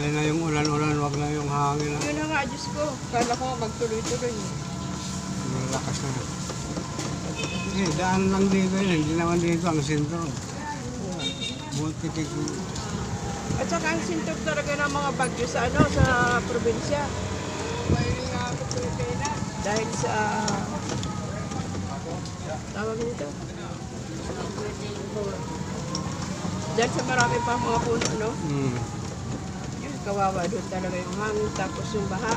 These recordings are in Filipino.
Sali na yung ulan-ulan, wag na yung hangin. ah. Yun na nga, Diyos ko. Kala ko magtuloy-tuloy. eh. Ang lakas na. Kasi daan lang dito yun, hindi naman dito ang sentro. Multitic. At saka ang sintok talaga ng mga bagyo sa ano sa probinsya. Dahil sa tawag nito. Dahil sa marami pa mga puno, no? Hmm. Kawawa doon talaga yung hangin tapos yung baha.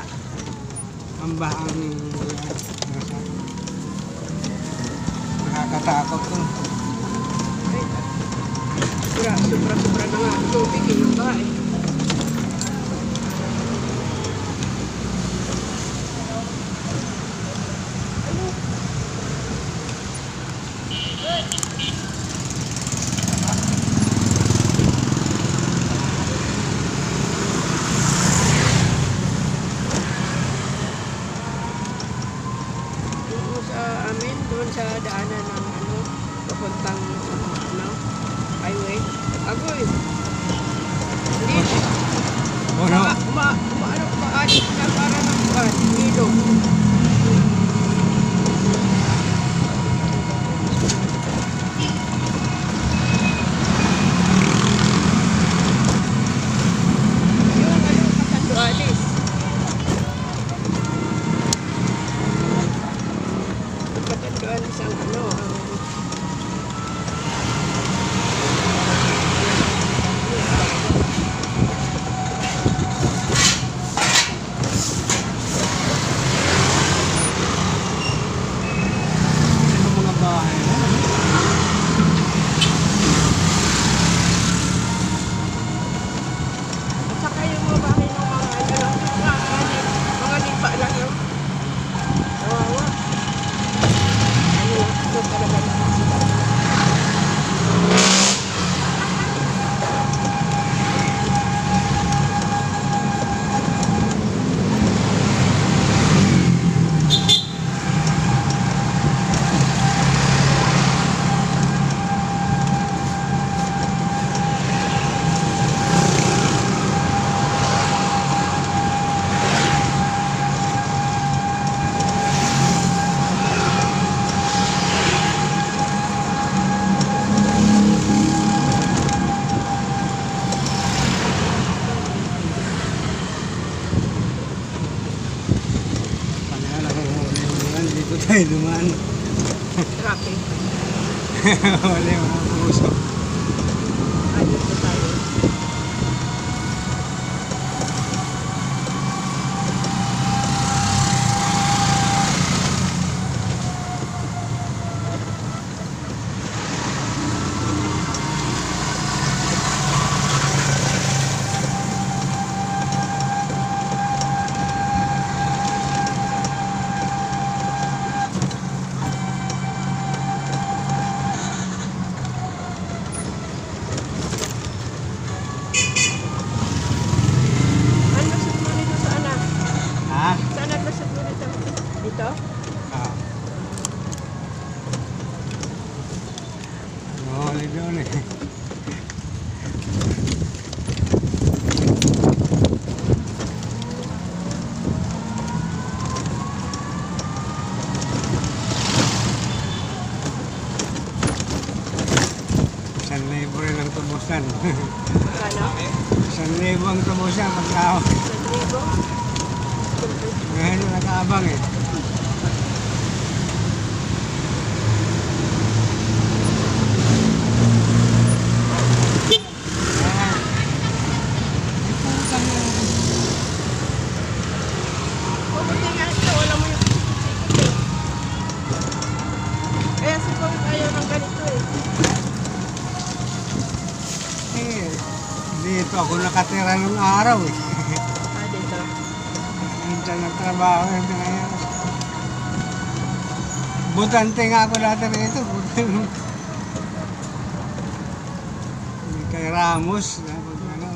Ang bahang nakakatakot to. Ay, sobra, sobra, sobra na nga. Tubig yung baha eh. Doon sa amin, doon sa daanan ng ano, papuntang ano, highway. Agoy. Hindi. Ano? Uma, uma, uma, ano, umaalis na para ng buwan, ilog. Yung ano, Katandualis. Katandualis ang ano, ang Ano mga bahay na? At saka yung mga bahay ng mga ano lang, mga, mga lipa lang yun. Kawawa. Ano lang, ito talaga naman sila. Kanina tayo dumaan. Traffic. Wala yung mga puso. Ayos na tayo. Ano lusot mo nito sa anak? Ha? Saan naglusot mo nito? Dito? Ah. Nahuli doon eh. Isang libo rin ang tubusan. Magkano? Isang libo ang tubusan pag Isang libo? Ngayon nakaabang eh. Ah. Iputang na. Mabuti nga ito, wala mo yung sikot eh. Kaya si Paul ayaw ng ganito eh. Eh, dito ako nakatira nung araw eh. Minsan nagtrabaho yun ngayon. Butante nga ako dati rito. Kay Ramos. Ano.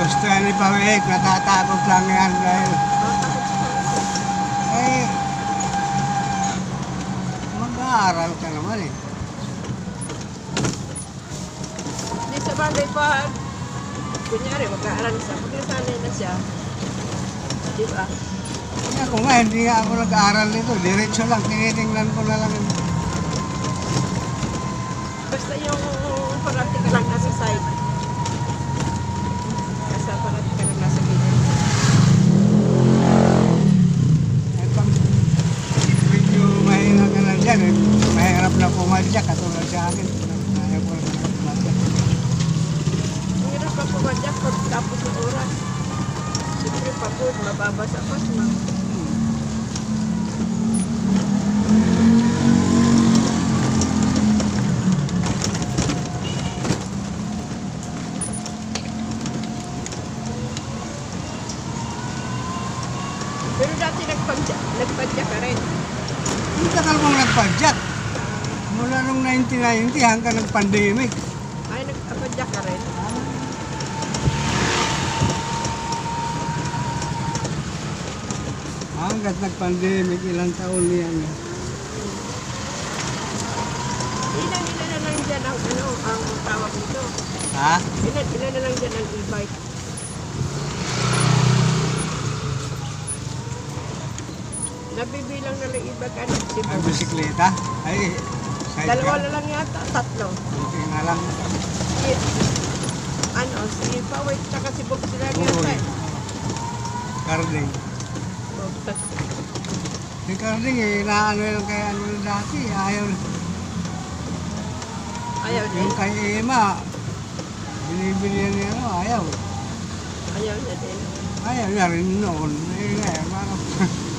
Gusto yan ipawik, natatakot lang yan dahil eh, mag-aaral ka naman eh. Hindi sa bagay pa, kunyari, mag-aaral siya. Pag nasanay na siya, di ba? Ako nga, hindi nga ako nag-aaral nito. Diretso lang, tinitingnan ko na lang. Basta yung parati ka lang nasa side. Basta parati ka lang nasa gilid. Eh, pag medyo mahina ka na dyan, eh, mahirap na pumadyak katulad sa akin. Ayaw ko na pumadyak. Ang hirap pa pumadyak pag tapos ng oras. Siyempre pagod, mababasa pa siya. Pero dati nagpadyak, nagpadyak ka rin. Ang tagal nagpadyak. Mula nung 1990 hanggang nag-pandemic. Ay, nagpadyak ka rin. Hanggat nag-pandemic, ilang taon niyan. Ilan ilan na lang dyan ang ano, ang tawag nito. Ha? Ilan ilan na lang dyan ang e-bike. Nabibilang na lang e-bike ano, si Ang Bob. bisikleta? Ay, side Dalawa ka. na lang yata, tatlo. Buti na lang. Si, ano, si Power tsaka si Bob sila yata. Carding. Bob, Si Carding eh, inaano lang kay ano dati. Ayaw. Ayaw din. Yung kay Emma, binibili niya ano, ayaw. Ayaw niya din. Ayaw na rin noon. Eh, ngayon, parang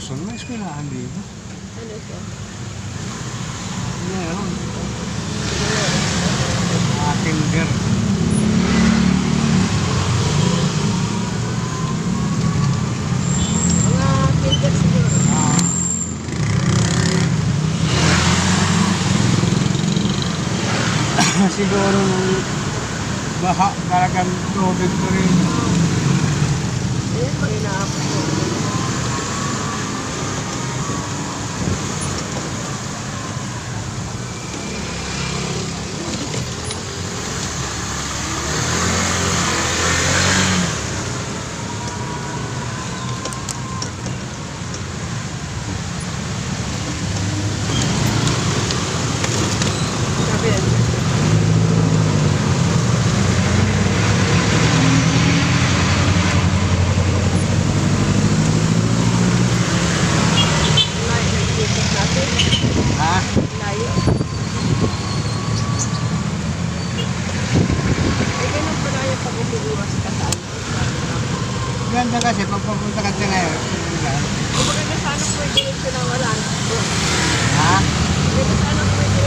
school son. May eskwelahan dito. Ano siya? Meron. Aking girl. Siguro. Ah. Siguro baha talagang tubig ko rin. Ayun, pag inaapos ko. Sabi yan. Layo ng ikot natin. Ha? Layo. Eh, ganun pala yung pag umiiwas ka sa. Ganda kasi pag papunta ka dyan ngayon. Kumbaga na sana pwede rin sila wala. Ha? Na sana pwede